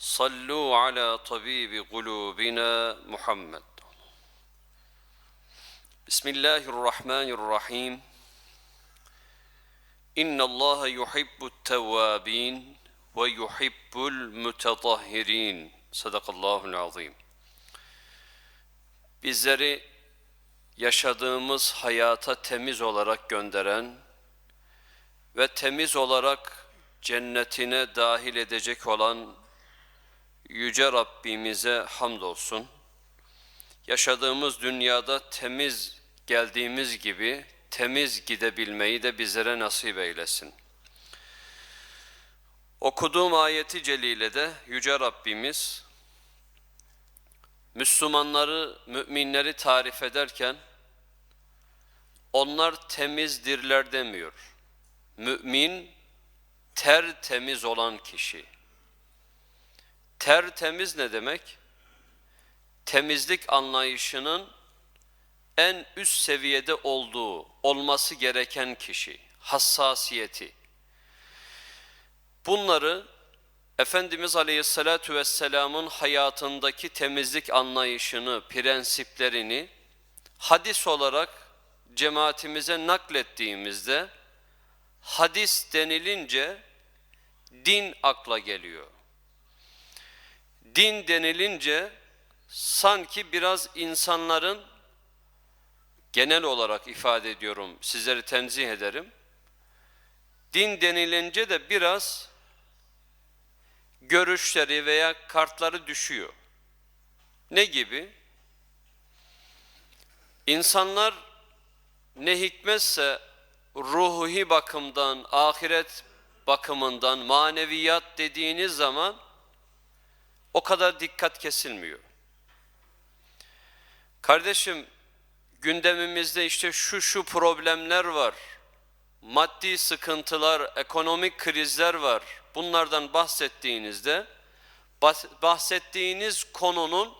صلوا على طبيب قلوبنا محمد بسم الله الرحمن الرحيم إن الله يحب التوابين ويحب المتطهرين صدق الله العظيم Bizleri yaşadığımız hayata temiz olarak gönderen ve temiz olarak cennetine dahil edecek olan Yüce Rabbimize hamdolsun. Yaşadığımız dünyada temiz geldiğimiz gibi temiz gidebilmeyi de bizlere nasip eylesin. Okuduğum ayeti celilede Yüce Rabbimiz Müslümanları, müminleri tarif ederken onlar temizdirler demiyor. Mümin tertemiz olan kişi. Tertemiz ne demek? Temizlik anlayışının en üst seviyede olduğu, olması gereken kişi, hassasiyeti. Bunları Efendimiz Aleyhisselatü Vesselam'ın hayatındaki temizlik anlayışını, prensiplerini hadis olarak cemaatimize naklettiğimizde hadis denilince din akla geliyor. Din denilince sanki biraz insanların genel olarak ifade ediyorum, sizleri tenzih ederim. Din denilince de biraz görüşleri veya kartları düşüyor. Ne gibi? İnsanlar ne hikmetse ruhi bakımdan, ahiret bakımından, maneviyat dediğiniz zaman o kadar dikkat kesilmiyor. Kardeşim gündemimizde işte şu şu problemler var. Maddi sıkıntılar, ekonomik krizler var. Bunlardan bahsettiğinizde bahsettiğiniz konunun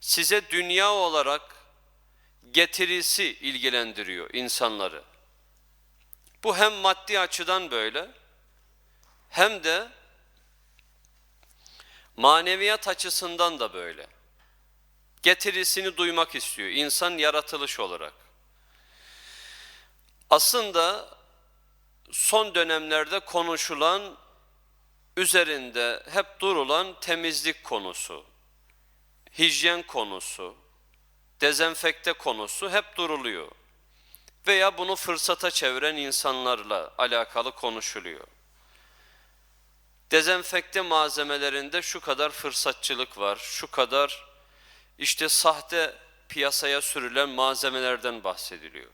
size dünya olarak getirisi ilgilendiriyor insanları. Bu hem maddi açıdan böyle hem de maneviyat açısından da böyle. Getirisini duymak istiyor insan yaratılış olarak. Aslında son dönemlerde konuşulan, üzerinde hep durulan temizlik konusu, hijyen konusu, dezenfekte konusu hep duruluyor. Veya bunu fırsata çeviren insanlarla alakalı konuşuluyor. Dezenfekte malzemelerinde şu kadar fırsatçılık var, şu kadar işte sahte piyasaya sürülen malzemelerden bahsediliyor.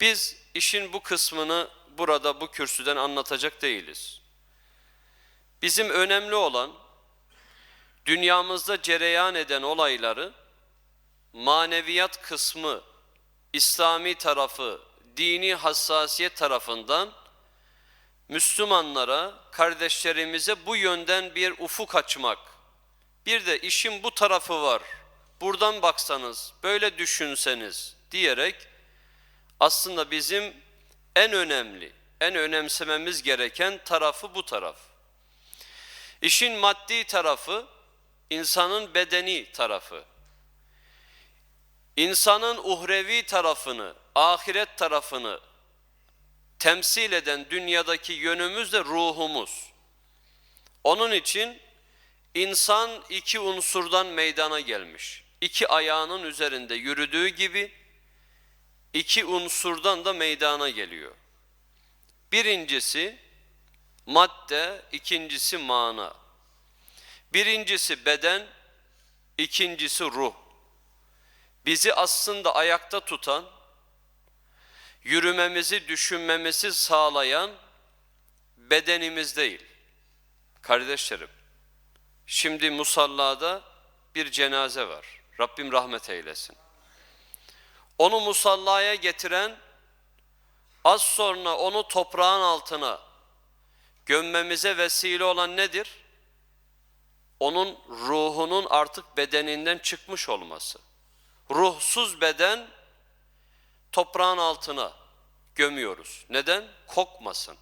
Biz işin bu kısmını burada bu kürsüden anlatacak değiliz. Bizim önemli olan dünyamızda cereyan eden olayları maneviyat kısmı, İslami tarafı, dini hassasiyet tarafından Müslümanlara, kardeşlerimize bu yönden bir ufuk açmak. Bir de işin bu tarafı var. Buradan baksanız, böyle düşünseniz diyerek aslında bizim en önemli, en önemsememiz gereken tarafı bu taraf. İşin maddi tarafı, insanın bedeni tarafı. İnsanın uhrevi tarafını, ahiret tarafını temsil eden dünyadaki yönümüz de ruhumuz. Onun için insan iki unsurdan meydana gelmiş. İki ayağının üzerinde yürüdüğü gibi iki unsurdan da meydana geliyor. Birincisi madde, ikincisi mana. Birincisi beden, ikincisi ruh. Bizi aslında ayakta tutan, yürümemizi, düşünmemizi sağlayan bedenimiz değil. Kardeşlerim, şimdi musallada bir cenaze var. Rabbim rahmet eylesin. Onu musallaya getiren, az sonra onu toprağın altına gömmemize vesile olan nedir? Onun ruhunun artık bedeninden çıkmış olması. Ruhsuz beden toprağın altına gömüyoruz. Neden? Kokmasın.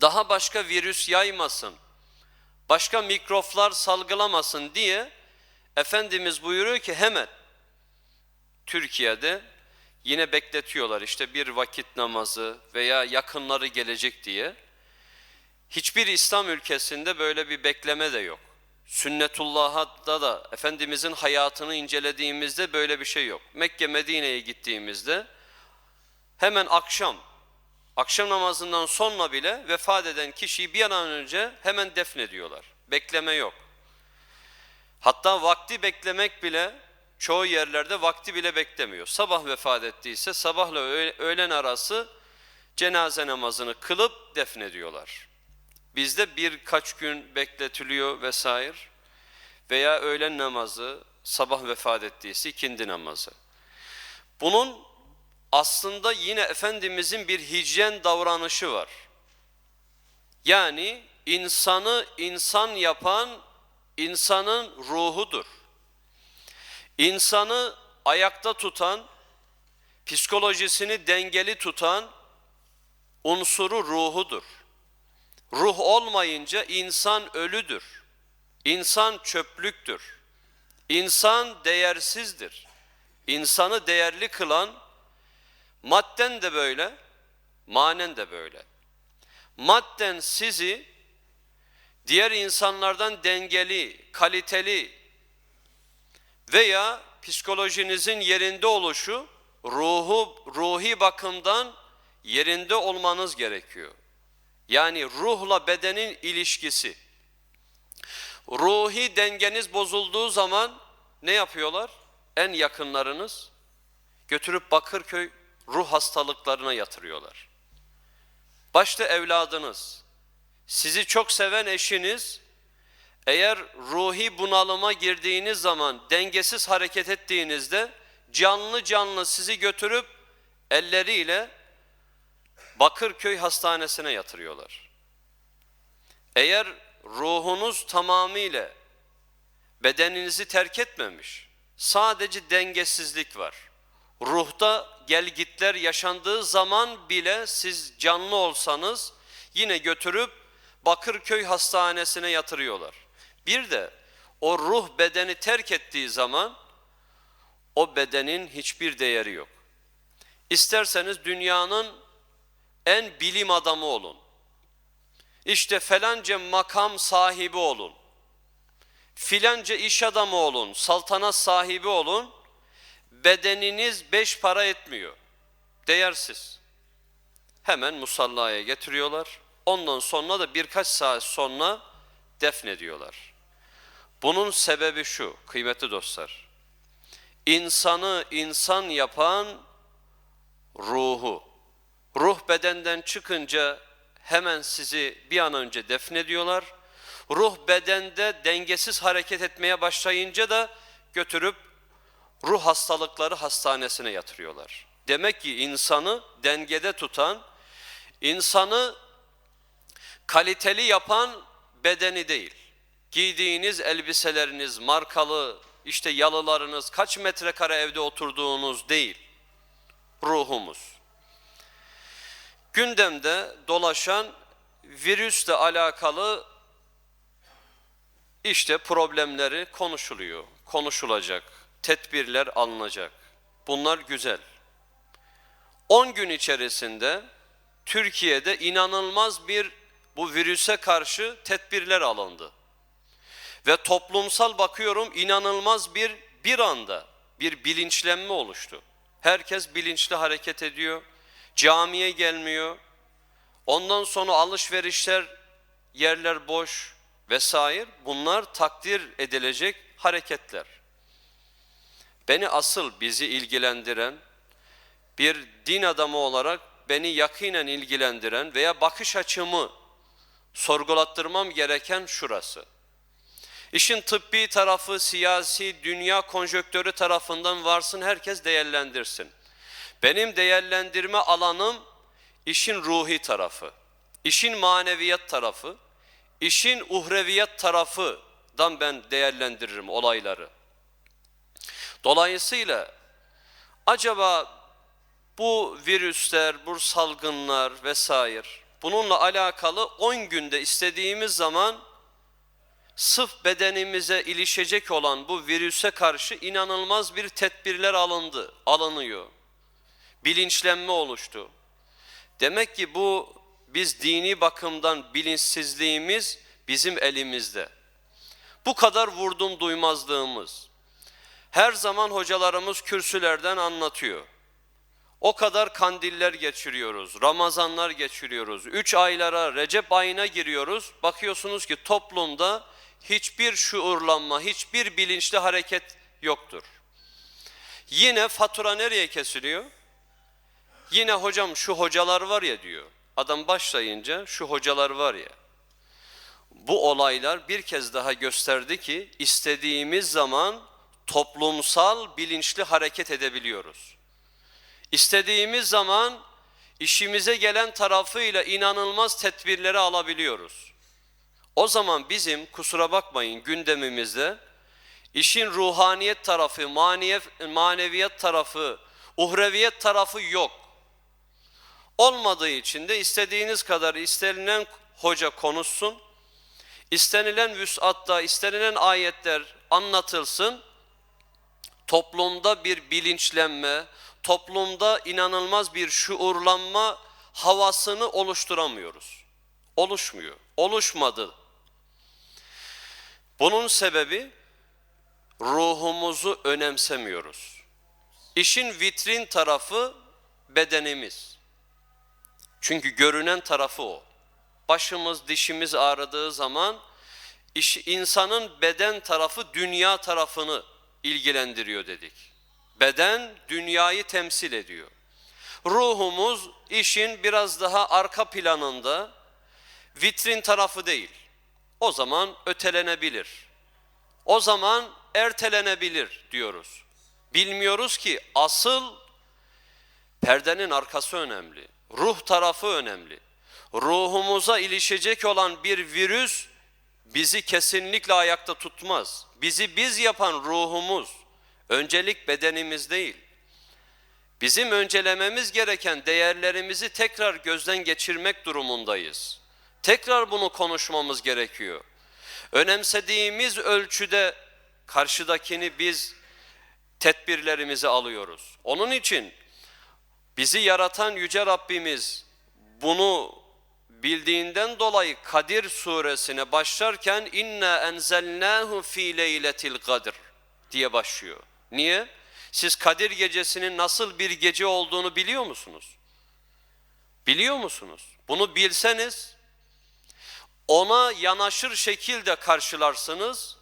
Daha başka virüs yaymasın. başka mikroplar salgılamasın diye Efendimiz buyuruyor ki hemen Türkiye'de yine bekletiyorlar işte bir vakit namazı veya yakınları gelecek diye. Hiçbir İslam ülkesinde böyle bir bekleme de yok. Sünnetullah'ta da Efendimizin hayatını incelediğimizde böyle bir şey yok. Mekke Medine'ye gittiğimizde hemen akşam, akşam namazından sonra bile vefat eden kişiyi bir an önce hemen defnediyorlar. Bekleme yok. Hatta vakti beklemek bile çoğu yerlerde vakti bile beklemiyor. Sabah vefat ettiyse sabahla öğlen arası cenaze namazını kılıp defnediyorlar. Bizde birkaç gün bekletiliyor vesaire veya öğlen namazı, sabah vefat ettiyse ikindi namazı. Bunun aslında yine Efendimizin bir hijyen davranışı var. Yani insanı insan yapan insanın ruhudur. İnsanı ayakta tutan, psikolojisini dengeli tutan unsuru ruhudur. Ruh olmayınca insan ölüdür. İnsan çöplüktür. İnsan değersizdir. İnsanı değerli kılan madden de böyle, manen de böyle. Madden sizi diğer insanlardan dengeli, kaliteli veya psikolojinizin yerinde oluşu ruhu ruhi bakımdan yerinde olmanız gerekiyor. Yani ruhla bedenin ilişkisi. Ruhi dengeniz bozulduğu zaman ne yapıyorlar? En yakınlarınız götürüp Bakırköy ruh hastalıklarına yatırıyorlar. Başta evladınız, sizi çok seven eşiniz eğer ruhi bunalıma girdiğiniz zaman dengesiz hareket ettiğinizde canlı canlı sizi götürüp elleriyle Bakırköy Hastanesi'ne yatırıyorlar. Eğer ruhunuz tamamıyla bedeninizi terk etmemiş, sadece dengesizlik var. Ruhta gelgitler yaşandığı zaman bile siz canlı olsanız yine götürüp Bakırköy Hastanesi'ne yatırıyorlar. Bir de o ruh bedeni terk ettiği zaman o bedenin hiçbir değeri yok. İsterseniz dünyanın en bilim adamı olun. İşte falanca makam sahibi olun. Filanca iş adamı olun, saltanat sahibi olun. Bedeniniz beş para etmiyor. Değersiz. Hemen musallaya getiriyorlar. Ondan sonra da birkaç saat sonra defnediyorlar. Bunun sebebi şu kıymetli dostlar. İnsanı insan yapan ruhu. Ruh bedenden çıkınca hemen sizi bir an önce defnediyorlar. Ruh bedende dengesiz hareket etmeye başlayınca da götürüp ruh hastalıkları hastanesine yatırıyorlar. Demek ki insanı dengede tutan, insanı kaliteli yapan bedeni değil giydiğiniz elbiseleriniz markalı, işte yalılarınız, kaç metrekare evde oturduğunuz değil, ruhumuz. Gündemde dolaşan virüsle alakalı işte problemleri konuşuluyor, konuşulacak, tedbirler alınacak. Bunlar güzel. 10 gün içerisinde Türkiye'de inanılmaz bir bu virüse karşı tedbirler alındı. Ve toplumsal bakıyorum inanılmaz bir bir anda bir bilinçlenme oluştu. Herkes bilinçli hareket ediyor. Camiye gelmiyor. Ondan sonra alışverişler, yerler boş vesaire. Bunlar takdir edilecek hareketler. Beni asıl bizi ilgilendiren bir din adamı olarak beni yakinen ilgilendiren veya bakış açımı sorgulattırmam gereken şurası. İşin tıbbi tarafı, siyasi, dünya konjöktörü tarafından varsın herkes değerlendirsin. Benim değerlendirme alanım işin ruhi tarafı, işin maneviyat tarafı, işin uhreviyat tarafından ben değerlendiririm olayları. Dolayısıyla acaba bu virüsler, bu salgınlar vesaire bununla alakalı 10 günde istediğimiz zaman sırf bedenimize ilişecek olan bu virüse karşı inanılmaz bir tedbirler alındı, alınıyor. Bilinçlenme oluştu. Demek ki bu biz dini bakımdan bilinçsizliğimiz bizim elimizde. Bu kadar vurdum duymazlığımız. Her zaman hocalarımız kürsülerden anlatıyor. O kadar kandiller geçiriyoruz, Ramazanlar geçiriyoruz. Üç aylara, Recep ayına giriyoruz. Bakıyorsunuz ki toplumda hiçbir şuurlanma, hiçbir bilinçli hareket yoktur. Yine fatura nereye kesiliyor? Yine hocam şu hocalar var ya diyor. Adam başlayınca şu hocalar var ya. Bu olaylar bir kez daha gösterdi ki istediğimiz zaman toplumsal bilinçli hareket edebiliyoruz. İstediğimiz zaman işimize gelen tarafıyla inanılmaz tedbirleri alabiliyoruz. O zaman bizim kusura bakmayın gündemimizde işin ruhaniyet tarafı, maneviyat tarafı, uhreviyet tarafı yok. Olmadığı için de istediğiniz kadar istenilen hoca konuşsun, istenilen vüs'atta, istenilen ayetler anlatılsın, toplumda bir bilinçlenme, toplumda inanılmaz bir şuurlanma havasını oluşturamıyoruz. Oluşmuyor, oluşmadı. Bunun sebebi ruhumuzu önemsemiyoruz. İşin vitrin tarafı bedenimiz. Çünkü görünen tarafı o. Başımız, dişimiz ağrıdığı zaman iş, insanın beden tarafı dünya tarafını ilgilendiriyor dedik. Beden dünyayı temsil ediyor. Ruhumuz işin biraz daha arka planında, vitrin tarafı değil. O zaman ötelenebilir. O zaman ertelenebilir diyoruz. Bilmiyoruz ki asıl perdenin arkası önemli. Ruh tarafı önemli. Ruhumuza ilişecek olan bir virüs bizi kesinlikle ayakta tutmaz. Bizi biz yapan ruhumuz, öncelik bedenimiz değil. Bizim öncelememiz gereken değerlerimizi tekrar gözden geçirmek durumundayız. Tekrar bunu konuşmamız gerekiyor. Önemsediğimiz ölçüde karşıdakini biz tedbirlerimizi alıyoruz. Onun için bizi yaratan yüce Rabbimiz bunu bildiğinden dolayı Kadir suresine başlarken inna enzelnahu fi leyletil kadr diye başlıyor. Niye? Siz Kadir gecesinin nasıl bir gece olduğunu biliyor musunuz? Biliyor musunuz? Bunu bilseniz ona yanaşır şekilde karşılarsınız.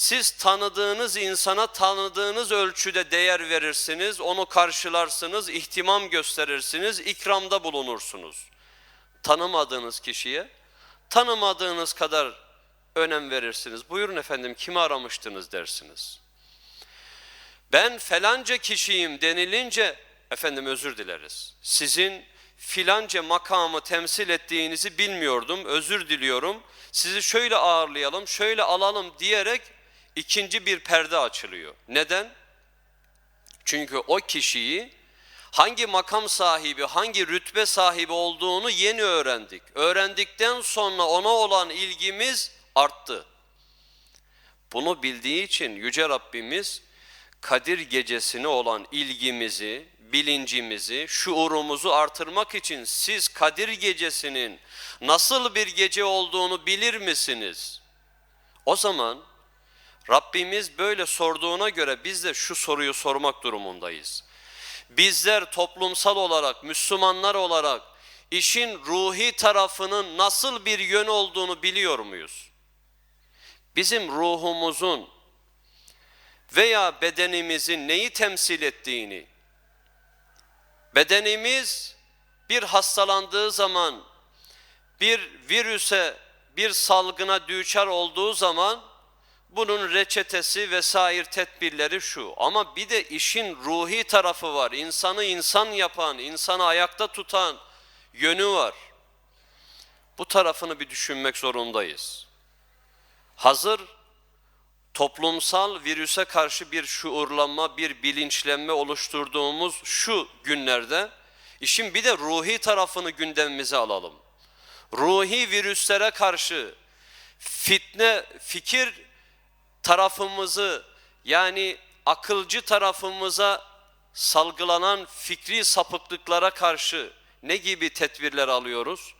Siz tanıdığınız insana tanıdığınız ölçüde değer verirsiniz, onu karşılarsınız, ihtimam gösterirsiniz, ikramda bulunursunuz. Tanımadığınız kişiye tanımadığınız kadar önem verirsiniz. Buyurun efendim kimi aramıştınız dersiniz. Ben falanca kişiyim denilince efendim özür dileriz. Sizin filanca makamı temsil ettiğinizi bilmiyordum, özür diliyorum. Sizi şöyle ağırlayalım, şöyle alalım diyerek ikinci bir perde açılıyor. Neden? Çünkü o kişiyi hangi makam sahibi, hangi rütbe sahibi olduğunu yeni öğrendik. Öğrendikten sonra ona olan ilgimiz arttı. Bunu bildiği için Yüce Rabbimiz Kadir gecesine olan ilgimizi, bilincimizi, şuurumuzu artırmak için siz Kadir gecesinin nasıl bir gece olduğunu bilir misiniz? O zaman Rabbimiz böyle sorduğuna göre biz de şu soruyu sormak durumundayız. Bizler toplumsal olarak, Müslümanlar olarak işin ruhi tarafının nasıl bir yön olduğunu biliyor muyuz? Bizim ruhumuzun veya bedenimizin neyi temsil ettiğini, bedenimiz bir hastalandığı zaman, bir virüse, bir salgına düçar olduğu zaman bunun reçetesi vesaire tedbirleri şu. Ama bir de işin ruhi tarafı var. İnsanı insan yapan, insanı ayakta tutan yönü var. Bu tarafını bir düşünmek zorundayız. Hazır toplumsal virüse karşı bir şuurlanma, bir bilinçlenme oluşturduğumuz şu günlerde işin bir de ruhi tarafını gündemimize alalım. Ruhi virüslere karşı fitne, fikir tarafımızı yani akılcı tarafımıza salgılanan fikri sapıklıklara karşı ne gibi tedbirler alıyoruz?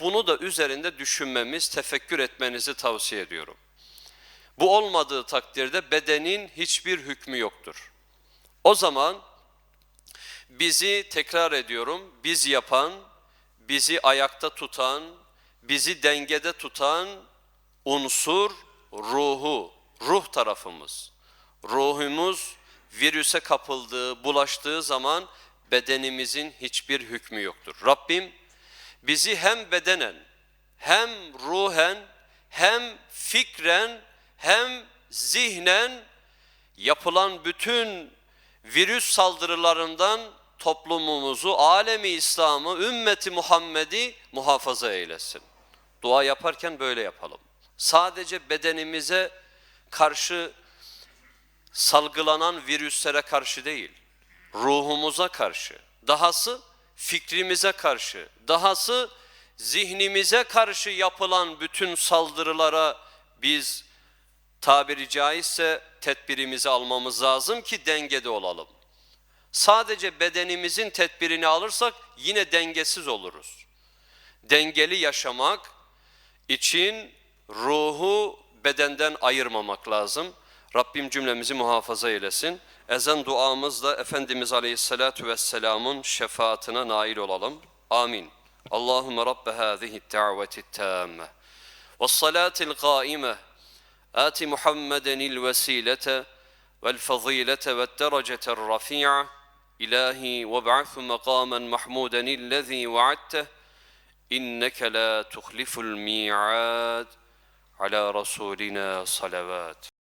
Bunu da üzerinde düşünmemiz, tefekkür etmenizi tavsiye ediyorum. Bu olmadığı takdirde bedenin hiçbir hükmü yoktur. O zaman bizi tekrar ediyorum, biz yapan, bizi ayakta tutan, bizi dengede tutan unsur ruhu, ruh tarafımız. Ruhumuz virüse kapıldığı, bulaştığı zaman bedenimizin hiçbir hükmü yoktur. Rabbim bizi hem bedenen, hem ruhen, hem fikren, hem zihnen yapılan bütün virüs saldırılarından toplumumuzu, alemi İslam'ı, ümmeti Muhammed'i muhafaza eylesin. Dua yaparken böyle yapalım. Sadece bedenimize karşı salgılanan virüslere karşı değil, ruhumuza karşı, dahası fikrimize karşı, dahası zihnimize karşı yapılan bütün saldırılara biz tabiri caizse tedbirimizi almamız lazım ki dengede olalım. Sadece bedenimizin tedbirini alırsak yine dengesiz oluruz. Dengeli yaşamak için ruhu bedenden ayırmamak lazım. Rabbim cümlemizi muhafaza eylesin. Ezan duamızla Efendimiz Aleyhisselatü Vesselam'ın şefaatine nail olalım. Amin. Allahümme Rabbe hâzihi d-da'veti t-tâmme. Ve salâtil qâime. Ati Muhammedenil vesilete vel fazilete ve derecete rafi'a. İlahi ve ba'thu makamen mahmuden illezî va'atteh. İnneke la tuhliful mi'ad. على رسولنا صلوات.